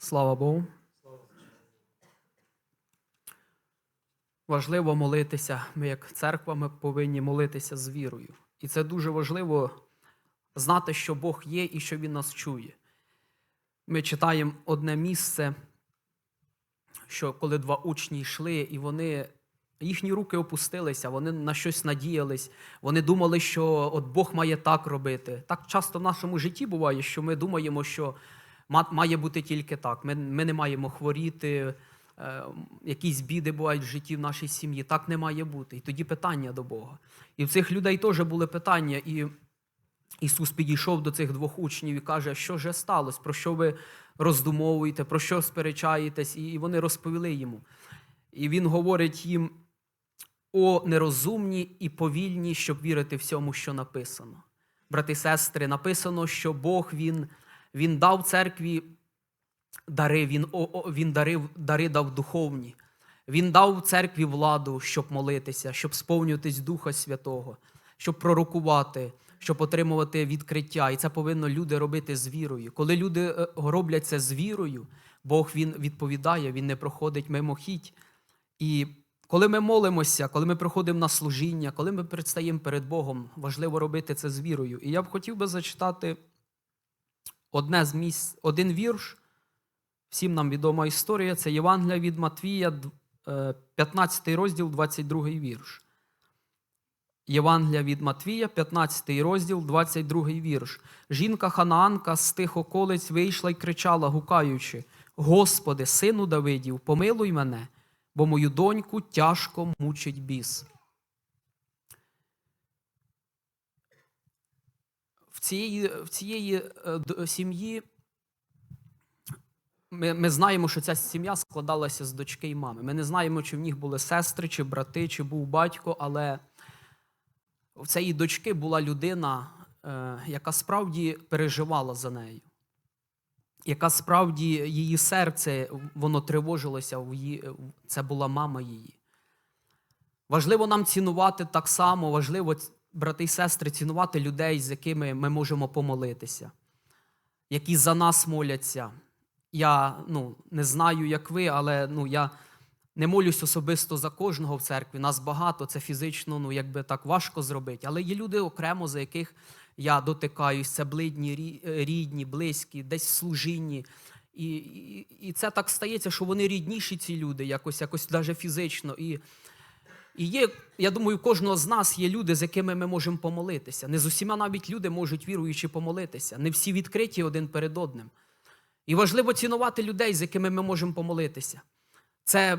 Слава Богу. Важливо молитися. Ми, як церква, ми повинні молитися з вірою. І це дуже важливо знати, що Бог є і що Він нас чує. Ми читаємо одне місце, що коли два учні йшли, і вони, їхні руки опустилися, вони на щось надіялись, вони думали, що от Бог має так робити. Так часто в нашому житті буває, що ми думаємо, що має бути тільки так. Ми, ми не маємо хворіти, е, якісь біди бувають в житті в нашій сім'ї. Так не має бути. І тоді питання до Бога. І в цих людей теж були питання. І Ісус підійшов до цих двох учнів і каже, що же сталося, про що ви роздумовуєте, про що сперечаєтесь, і вони розповіли йому. І він говорить їм: о нерозумні і повільні, щоб вірити всьому, що написано. Брати і сестри, написано, що Бог він, він дав церкві дари, він, він дарив, дари дав духовні. Він дав церкві владу, щоб молитися, щоб сповнюватись Духа Святого, щоб пророкувати, щоб отримувати відкриття. І це повинно люди робити з вірою. Коли люди е, роблять це з вірою, Бог він відповідає, він не проходить мимохідь. І коли ми молимося, коли ми приходимо на служіння, коли ми предстаємо перед Богом, важливо робити це з вірою. І я б хотів би зачитати одне з місць, один вірш. Всім нам відома історія. Це Євангелія від Матвія, е, 15 розділ, 22 вірш. Євангелія від Матвія, 15 розділ, 22 вірш. Жінка Ханаанка з тих околиць вийшла й кричала, гукаючи: Господи, сину Давидів, помилуй мене, бо мою доньку тяжко мучить біс. В цієї, в цієї е, сім'ї ми, ми знаємо, що ця сім'я складалася з дочки і мами. Ми не знаємо, чи в них були сестри, чи брати, чи був батько, але в цієї дочки була людина, е, яка справді переживала за нею, яка справді її серце воно тривожилося, це була мама її. Важливо нам цінувати так само, важливо, брати і сестри, цінувати людей, з якими ми можемо помолитися, які за нас моляться. Я ну, не знаю, як ви, але ну, я не молюсь особисто за кожного в церкві. Нас багато, це фізично, ну якби так важко зробити. Але є люди окремо, за яких я дотикаюсь, це блидні, рідні, близькі, десь служінні. І, і, і це так стається, що вони рідніші, ці люди, якось, якось навіть фізично. І, і є, я думаю, у кожного з нас є люди, з якими ми можемо помолитися. Не з усіма навіть люди можуть віруючи помолитися. Не всі відкриті один перед одним. І важливо цінувати людей, з якими ми можемо помолитися. Це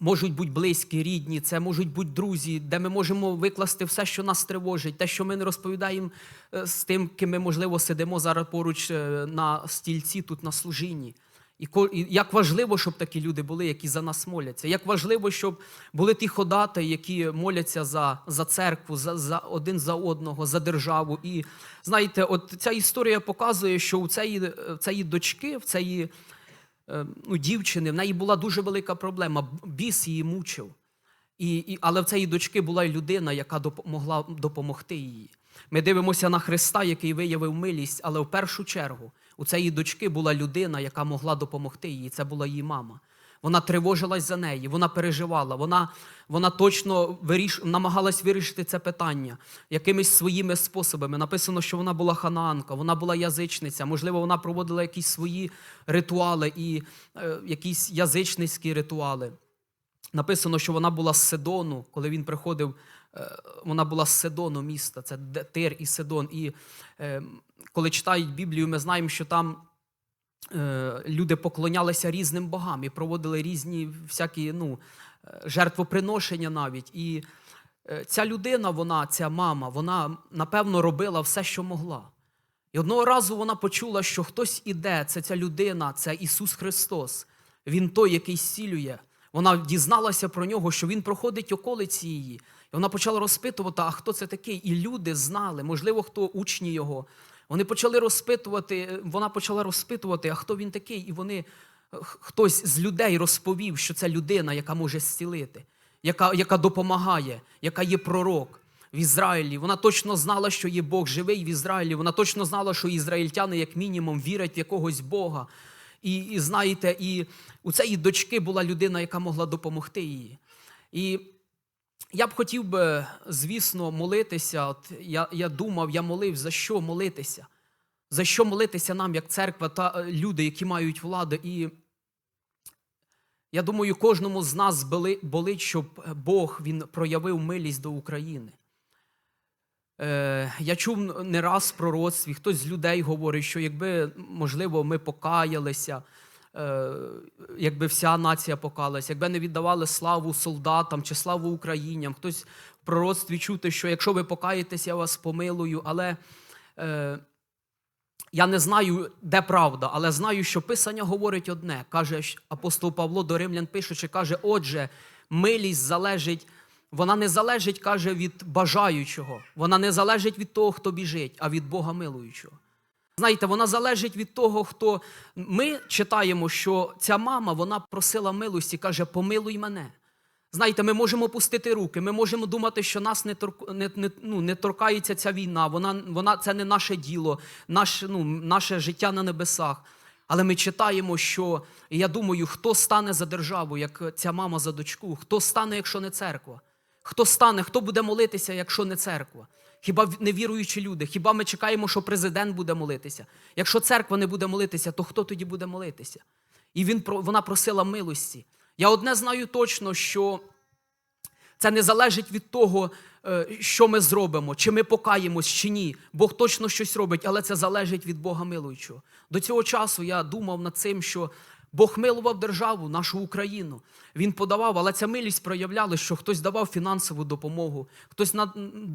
можуть бути близькі, рідні, це можуть бути друзі, де ми можемо викласти все, що нас тривожить, те, що ми не розповідаємо е, з тим, ким ми, можливо, сидимо зараз поруч е, на стільці тут на служінні. І як важливо, щоб такі люди були, які за нас моляться. Як важливо, щоб були ті ходати, які моляться за, за церкву, за, за один за одного, за державу. І знаєте, от ця історія показує, що у цієї, в цієї дочки, в цієї е, ну, дівчини, в неї була дуже велика проблема. Біс її мучив. І, і, але в цієї дочки була й людина, яка могла допомогти їй. Ми дивимося на Христа, який виявив милість, але в першу чергу у цієї дочки була людина, яка могла допомогти їй. Це була її мама. Вона тривожилась за неї, вона переживала, вона, вона точно виріш... намагалась вирішити це питання якимись своїми способами. Написано, що вона була ханаанка, вона була язичниця. Можливо, вона проводила якісь свої ритуали і е, якісь язичницькі ритуали. Написано, що вона була з Сидону, коли він приходив, е, вона була з Сидону міста, це Тир і Сидон. І е, коли читають Біблію, ми знаємо, що там е, люди поклонялися різним богам і проводили різні всякі ну, жертвоприношення навіть. І ця людина, вона, ця мама, вона напевно робила все, що могла. І одного разу вона почула, що хтось іде, це ця людина, це Ісус Христос. Він той, який зцілює. Вона дізналася про нього, що він проходить околиці її. І вона почала розпитувати, а хто це такий? І люди знали, можливо, хто учні його. Вони почали розпитувати, вона почала розпитувати, а хто він такий? І вони, хтось з людей розповів, що це людина, яка може зцілити, яка, яка допомагає, яка є пророк в Ізраїлі. Вона точно знала, що є Бог живий в Ізраїлі. Вона точно знала, що ізраїльтяни, як мінімум, вірять в якогось Бога. І, і знаєте, і у цієї дочки була людина, яка могла допомогти їй. І я б хотів би, звісно, молитися. От я, я думав, я молив, за що молитися? За що молитися нам, як церква та е, люди, які мають владу. І я думаю, кожному з нас болить, щоб Бог він проявив милість до України. Е, я чув не раз в пророцтві, хтось з людей говорить, що якби, можливо, ми покаялися, е, якби вся нація покалася, якби не віддавали славу солдатам чи славу українцям, хтось в пророцтві чути, що якщо ви покаєтесь, я вас помилую. Але е, я не знаю, де правда, але знаю, що Писання говорить одне. Каже апостол Павло до Римлян пишучи, каже: отже, милість залежить. Вона не залежить, каже, від бажаючого. Вона не залежить від того, хто біжить, а від Бога милуючого. Знаєте, вона залежить від того, хто. Ми читаємо, що ця мама вона просила милості, каже, помилуй мене. Знаєте, ми можемо пустити руки, ми можемо думати, що нас не, торк... не, не, ну, не торкається ця війна, вона, вона, це не наше діло, наш, ну, наше життя на небесах. Але ми читаємо, що я думаю, хто стане за державу, як ця мама за дочку, хто стане, якщо не церква? Хто стане, хто буде молитися, якщо не церква? Хіба невіруючі люди? Хіба ми чекаємо, що президент буде молитися? Якщо церква не буде молитися, то хто тоді буде молитися? І він, вона просила милості. Я одне знаю точно, що це не залежить від того, е, що ми зробимо, чи ми покаємось, чи ні. Бог точно щось робить, але це залежить від Бога милуючого. До цього часу я думав над цим, що Бог милував державу, нашу Україну. Він подавав, але ця милість проявляла, що хтось давав фінансову допомогу, хтось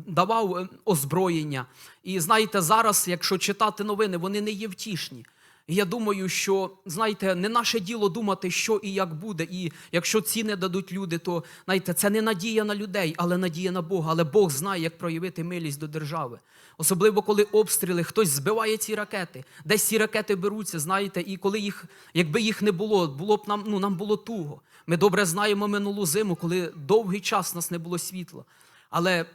давав е, озброєння. І знаєте, зараз, якщо читати новини, вони не є втішні. І я думаю, що знаєте, не наше діло думати, що і як буде. І якщо ціни дадуть люди, то знаєте, це не надія на людей, але надія на Бога. Але Бог знає, як проявити милість до держави. Особливо, коли обстріли, хтось збиває ці ракети. Десь ці ракети беруться, знаєте, і коли їх, якби їх не було, було б нам, ну нам було туго. Ми добре знаємо минулу зиму, коли довгий час у нас не було світла. Але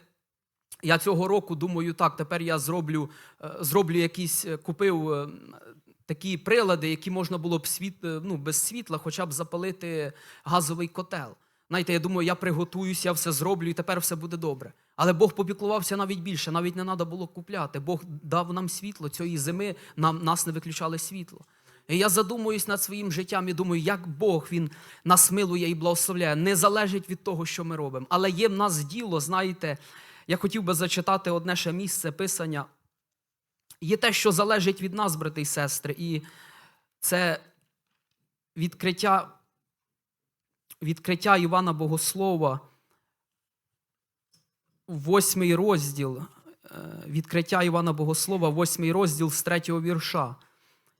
я цього року думаю, так, тепер я зроблю, е, зроблю якісь, е, купив е, такі прилади, які можна було б світ, е, ну, без світла хоча б запалити газовий котел. Знаєте, я думаю, я приготуюся, я все зроблю, і тепер все буде добре. Але Бог попіклувався навіть більше, навіть не треба було купляти. Бог дав нам світло цієї зими, нам, нас не виключали світло. І я задумуюсь над своїм життям і думаю, як Бог Він нас милує і благословляє. Не залежить від того, що ми робимо. Але є в нас діло, знаєте, я хотів би зачитати одне ще місце писання. Є те, що залежить від нас, брати і сестри, і це відкриття, відкриття Івана Богослова, восьмий розділ, е, відкриття Івана Богослова, восьмий розділ з третього вірша.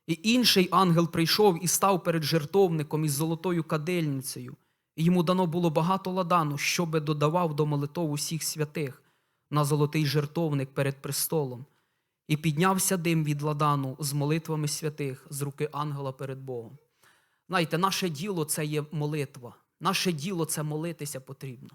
І інший ангел прийшов і став перед жертовником із золотою кадильницею. І йому дано було багато ладану, щоби додавав до молитов усіх святих на золотий жертовник перед престолом. І піднявся дим від ладану з молитвами святих з руки ангела перед Богом. Знаєте, наше діло це є молитва. Наше діло це молитися потрібно.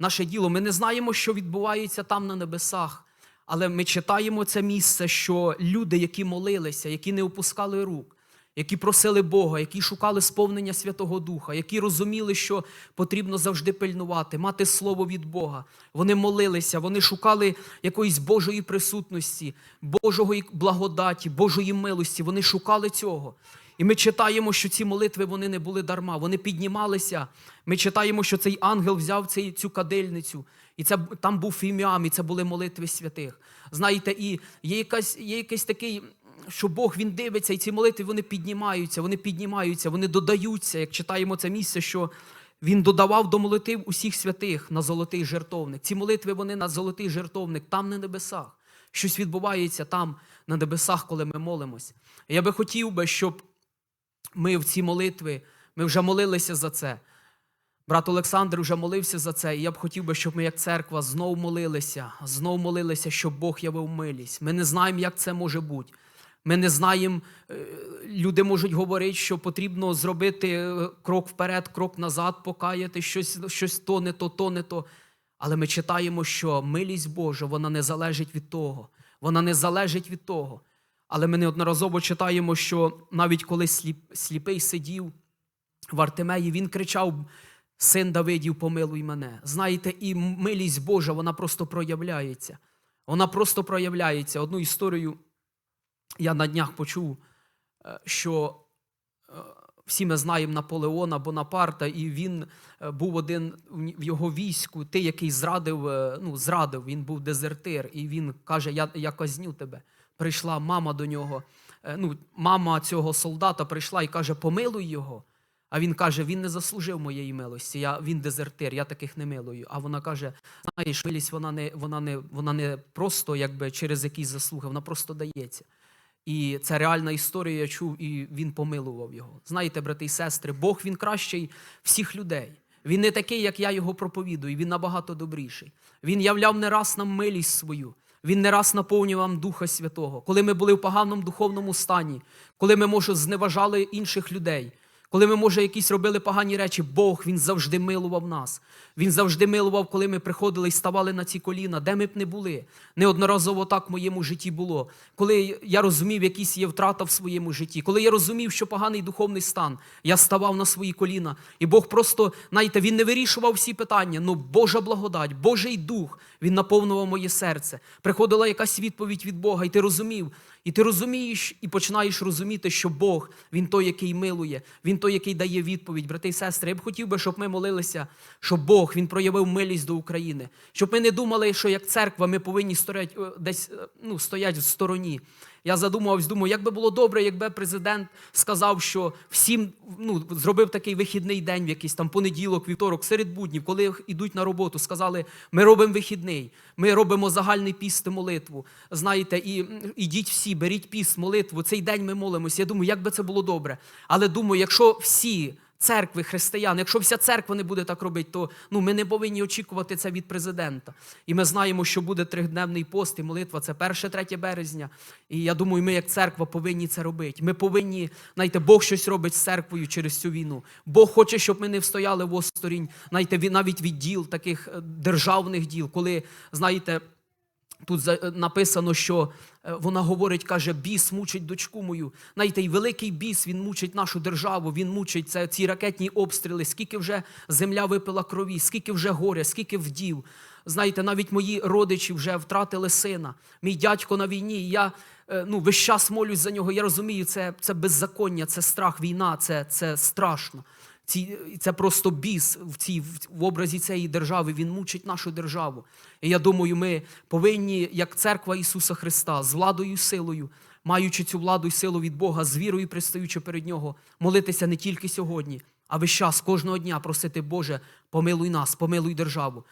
Наше діло, ми не знаємо, що відбувається там на небесах, але ми читаємо це місце, що люди, які молилися, які не опускали рук, які просили Бога, які шукали сповнення Святого Духа, які розуміли, що потрібно завжди пильнувати, мати слово від Бога. Вони молилися, вони шукали якоїсь Божої присутності, Божої благодаті, Божої милості. Вони шукали цього. І ми читаємо, що ці молитви вони не були дарма, вони піднімалися. Ми читаємо, що цей ангел взяв цей, цю кадильницю, і це там був фіміам, і це були молитви святих. Знаєте, і є якась, є якийсь такий, що Бог він дивиться, і ці молитви вони піднімаються, вони піднімаються, вони додаються. Як читаємо це місце, що він додавав до молитв усіх святих на золотий жертовник. Ці молитви вони на золотий жертовник, там на небесах. Щось відбувається там на небесах, коли ми молимось. Я би хотів би, щоб ми в ці молитви, ми вже молилися за це. Брат Олександр вже молився за це, і я б хотів би, щоб ми, як церква, знов молилися, знов молилися, щоб Бог явив милість. Ми не знаємо, як це може бути. Ми не знаємо, е, люди можуть говорити, що потрібно зробити е, крок вперед, крок назад, покаяти, щось, щось то не то, то не то. Але ми читаємо, що милість Божа, вона не залежить від того. Вона не залежить від того. Але ми неодноразово читаємо, що навіть коли сліп, сліпий сидів в Артемеї, він кричав: Син Давидів, помилуй мене. Знаєте, і милість Божа, вона просто проявляється. Вона просто проявляється. Одну історію я на днях почув, е, що е, всі ми знаємо Наполеона Бонапарта, і він е, був один в його війську, ти, який зрадив, ну, зрадив, він був дезертир, і він каже: Я, я казню тебе. Прийшла мама до нього. Ну, мама цього солдата прийшла і каже: Помилуй його. А він каже: він не заслужив моєї милості. Я, він дезертир, я таких не милую. А вона каже: знаєш, милість вона не, вона не, вона не просто якби через якісь заслуги, вона просто дається. І це реальна історія, я чув, і він помилував його. Знаєте, брати і сестри, Бог він кращий всіх людей. Він не такий, як я його проповідую, він набагато добріший. Він являв не раз нам милість свою. Він не раз наповнював Духа Святого. Коли ми були в поганому духовному стані, коли ми, може, зневажали інших людей, коли ми, може, якісь робили погані речі, Бог він завжди милував нас. Він завжди милував, коли ми приходили і ставали на ці коліна, де ми б не були. Неодноразово так в моєму житті було. Коли я розумів, якісь є втрата в своєму житті, коли я розумів, що поганий духовний стан, я ставав на свої коліна. І Бог просто, знаєте, він не вирішував всі питання. Ну, Божа благодать, Божий дух, він наповнював моє серце. Приходила якась відповідь від Бога, і ти розумів. І ти розумієш і починаєш розуміти, що Бог, Він той, який милує, Він той, який дає відповідь. Брати і сестри, я б хотів би, щоб ми молилися, щоб Бог Він проявив милість до України. Щоб ми не думали, що як церква ми повинні стоять, е, десь е, ну, стоять в стороні. Я задумувався, думаю, як би було добре, якби президент сказав, що всім ну, зробив такий вихідний день, в якийсь там понеділок, вівторок, серед буднів, коли йдуть на роботу, сказали, ми робимо вихідний, ми робимо загальний піст і молитву. Знаєте, і ідіть всі, беріть піст, молитву. Цей день ми молимося. Я думаю, як би це було добре. Але думаю, якщо всі церкви, християн, якщо вся церква не буде так робити, то ну, ми не повинні очікувати це від президента. І ми знаємо, що буде тридневний пост і молитва. Це 1-3 березня. І я думаю, ми, як церква, повинні це робити. Ми повинні, знаєте, Бог щось робить з церквою через цю війну. Бог хоче, щоб ми не встояли в осторонь, знаєте, навіть від діл, таких е, державних діл, коли, знаєте, Тут е, написано, що е, вона говорить, каже, біс мучить дочку мою. Знаєте, і великий біс, він мучить нашу державу, він мучить це, ці ракетні обстріли, скільки вже земля випила крові, скільки вже горя, скільки вдів. Знаєте, навіть мої родичі вже втратили сина. Мій дядько на війні. Я е, ну, весь час молюсь за нього. Я розумію, це, це беззаконня, це страх, війна, це, це страшно. Ці, це просто біс в, цій, в образі цієї держави. Він мучить нашу державу. І я думаю, ми повинні, як церква Ісуса Христа, з владою і силою, маючи цю владу і силу від Бога, з вірою пристаючи перед Нього, молитися не тільки сьогодні, а весь час, кожного дня просити, Боже, помилуй нас, помилуй державу.